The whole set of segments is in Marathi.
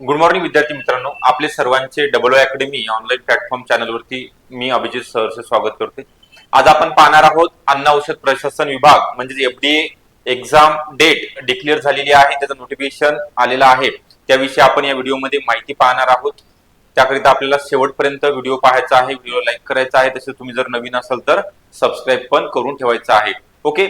गुड मॉर्निंग विद्यार्थी मित्रांनो. आपले सर्वांचे डबल अकॅडमी ऑनलाईन प्लॅटफॉर्म चॅनलवरती मी अभिजित सरचे स्वागत करते आज आपण पाहणार आहोत अन्न औषध प्रशासन विभाग म्हणजे एफडीए एक्झाम डेट डिक्लेअर झालेली आहे. त्याचं नोटिफिकेशन आलेलं आहे. त्याविषयी आपण या व्हिडिओमध्ये माहिती पाहणार आहोत. त्याकरिता आपल्याला शेवटपर्यंत व्हिडिओ पाहायचा आहे व्हिडिओ लाईक करायचा आहे. तसेच तुम्ही जर नवीन असाल तर सबस्क्राईब पण करून ठेवायचं आहे. ओके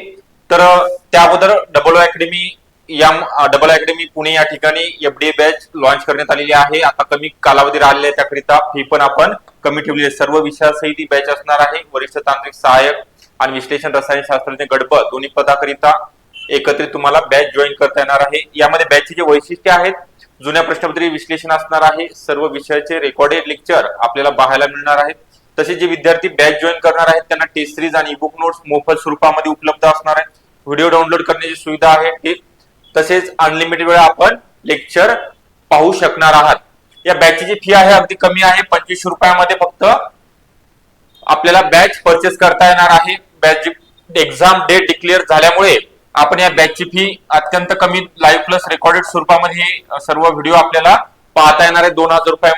तर त्या अगोदर डबल अकॅडमी या डबल अकॅडमी पुणे या ठिकाणी एफडीए बॅच लॉन्च करण्यात आलेली आहे. आता कमी कालावधी राहिलेला आहे त्याकरिता फी पण आपण कमी ठेवली आहे. सर्व विषयासही ती बॅच असणार आहे. वरिष्ठ तांत्रिक सहाय्यक आणि विश्लेषण रसायन शास्त्रज्ञ गडब दोन्ही पदाकरिता एकत्रित तुम्हाला बॅच जॉईन करता येणार आहे. यामध्ये बॅचचे जे वैशिष्ट्य आहेत जुन्या प्रश्नपत्री विश्लेषण असणार आहे. सर्व विषयाचे रेकॉर्डेड लेक्चर आपल्याला पाहायला मिळणार आहेत. तसे जे विद्यार्थी बॅच जॉईन करणार आहेत त्यांना टेस्ट सिरीज आणि बुक नोट्स मोफत स्वरूपामध्ये उपलब्ध असणार आहे व्हिडिओ डाउनलोड करण्याची सुविधा आहे. ती तसेच अनलिमिटेड वेळा आपण लेक्चर पाहू शकणार आहात. या बॅचची जी फी आहे अगदी कमी आहे. पंचवीसशे रुपयामध्ये फक्त आपल्याला बॅच परचेस करता येणार आहे. बॅच एक्झाम डेट डिक्लेअर झाल्यामुळे आपण या बॅचची फी अत्यंत कमी लाईव्ह प्लस रेकॉर्डेड स्वरूपामध्ये हे सर्व व्हिडिओ आपल्याला पाहता येणार आहे. दोन हजार रुपये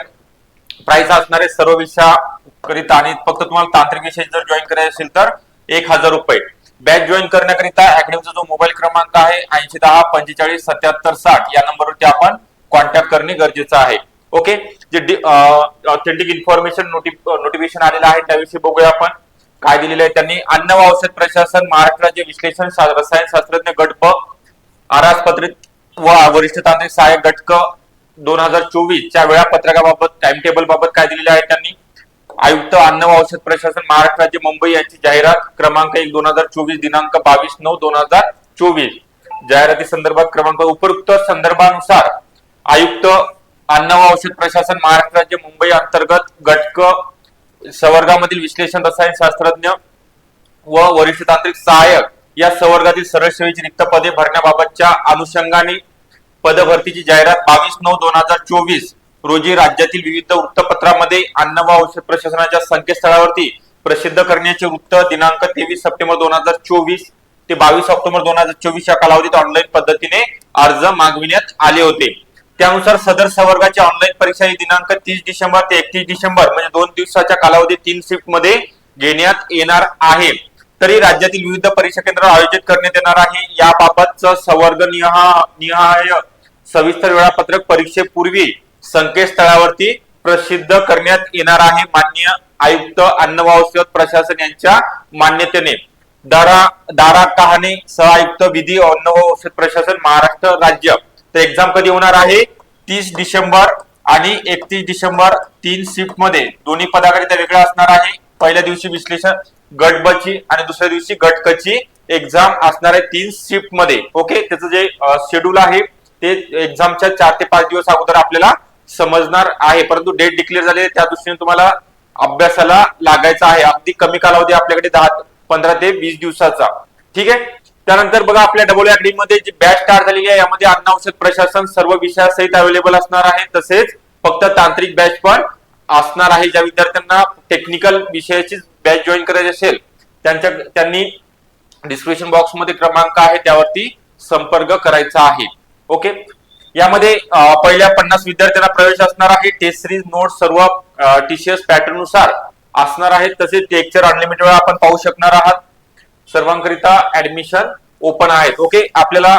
प्राइस असणारे सर्व विषयाकरिता. आणि फक्त तुम्हाला तांत्रिक विषय जर जॉईन करायचे असेल तर एक हजार रुपये. बॅच जॉईन करण्याकरिता अकॅडमीचा जो मोबाईल क्रमांक आहे ऐंशी दहा पंचेचाळीस सत्याहत्तर साठ या नंबरवरती आपण कॉन्टॅक्ट करणे गरजेचं आहे. ओके जे ऑथेंटिक इन्फॉर्मेशन नोटिफिकेशन आलेलं आहे त्याविषयी बघूया आपण. काय दिलेलं आहे त्यांनी? अन्न व औषध प्रशासन महाराष्ट्र राज्य विश्लेषण शा- रसायन शास्त्रज्ञ गटप आरासपत्रित व वरिष्ठ तांत्रिक सहाय्यक गटक दोन हजार चोवीस च्या वेळापत्रकाबाबत टाइम टेबल बाबत काय दिलेलं आहे त्यांनी? आयुक्त अन्न व औषध प्रशासन महाराष्ट्र राज्य मुंबई यांची जाहिरात क्रमांक एक दोन हजार चोवीस दिनांक बावीस नऊ दोन हजार चोवीस. जाहिराती संदर्भात क्रमांक उपयुक्त संदर्भानुसार आयुक्त अन्न व औषध प्रशासन महाराष्ट्र राज्य मुंबई अंतर्गत घटक संवर्गामधील विश्लेषण रसायन शास्त्रज्ञ व वरिष्ठ तांत्रिक सहाय्यक या संवर्गातील सरळ सेवेची रिक्त पदे भरण्याबाबतच्या अनुषंगाने पदभरतीची जाहिरात बावीस नऊ दोन हजार चोवीस रोजी राज्यातील विविध वृत्तपत्रामध्ये अन्न व औषध प्रशासनाच्या संकेतस्थळावरती प्रसिद्ध करण्याचे वृत्त दिनांक तेवीस सप्टेंबर दोन हजार चोवीस ते बावीस ऑक्टोबर दोन हजार चोवीस या कालावधीत ऑनलाईन पद्धतीने अर्ज मागविण्यात आले होते. त्यानुसार सदर संवर्गाची ऑनलाईन परीक्षा ही दिनांक तीस डिसेंबर ते एकतीस डिसेंबर म्हणजे दोन दिवसाच्या कालावधीत तीन शिफ्टमध्ये घेण्यात येणार आहे. तरी राज्यातील विविध परीक्षा केंद्र आयोजित करण्यात येणार आहे. याबाबतचं संवर्ग निहा निहाय सविस्तर वेळापत्रक परीक्षेपूर्वी संकेतस्थळावरती प्रसिद्ध करण्यात येणार आहे मान्य आयुक्त अन्न व औषध प्रशासन यांच्या मान्यतेने. दारा दारा कहाणे सहआयुक्त विधी अन्न व औषध प्रशासन महाराष्ट्र राज्य. तर एक्झाम कधी होणार आहे? तीस डिसेंबर आणि एकतीस डिसेंबर तीन शिफ्टमध्ये. दोन्ही पदाकरिता वेगळा असणार आहे. पहिल्या दिवशी विश्लेषण गट आणि दुसऱ्या दिवशी गटकची एक्झाम असणार आहे तीन शिफ्टमध्ये. ओके त्याचं जे शेड्यूल आहे ते एक्झामच्या चार ते पाच दिवस अगोदर आपल्याला समजणार आहे. परंतु डेट डिक्लेअर झाली त्या दृष्टीने तुम्हाला अभ्यासाला लागायचा आहे. अगदी कमी कालावधी आपल्याकडे दहा पंधरा ते वीस दिवसाचा. ठीक आहे? त्यानंतर बघा आपल्या डबल अकॅडमी मध्ये जी बॅच स्टार्ट झालेली आहे यामध्ये अन्न औषध प्रशासन सर्व विषयासहित अवेलेबल असणार आहे. तसेच फक्त तांत्रिक बॅच पण असणार आहे. ज्या विद्यार्थ्यांना टेक्निकल विषयाची बॅच जॉईन करायची असेल त्यांच्या त्यांनी डिस्क्रिप्शन बॉक्समध्ये क्रमांक आहे त्यावरती संपर्क करायचा आहे. ओके यामध्ये पहिल्या पन्नास विद्यार्थ्यांना प्रवेश असणार आहे. टेस्ट सिरीज नोट सर्व टीसीएस पॅटर्ननुसार असणार आहेत. तसेच लेक्चर अनलिमिटेड वेळा आपण पाहू शकणार आहात. सर्वांकरिता ऍडमिशन ओपन आहेत. ओके आपल्याला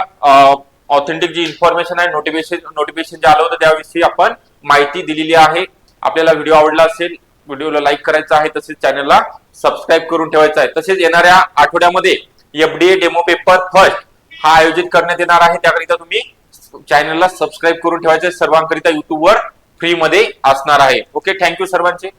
ऑथेंटिक जी इन्फॉर्मेशन आहे नोटिफिकेशन नोटिफिकेशन जे आलं होतं त्याविषयी आपण माहिती दिलेली आहे. आपल्याला व्हिडिओ आवडला असेल व्हिडिओला लाईक करायचा आहे तसेच चॅनलला सबस्क्राईब करून ठेवायचं आहे. तसेच येणाऱ्या आठवड्यामध्ये एफडीए डेमो पेपर फर्स्ट हा आयोजित करण्यात येणार आहे. त्याकरिता तुम्ही चॅनलला सबस्क्राईब करून ठेवायचे. सर्वांकरिता युट्यूबवर फ्रीमध्ये असणार आहे. ओके थँक्यू सर्वांचे.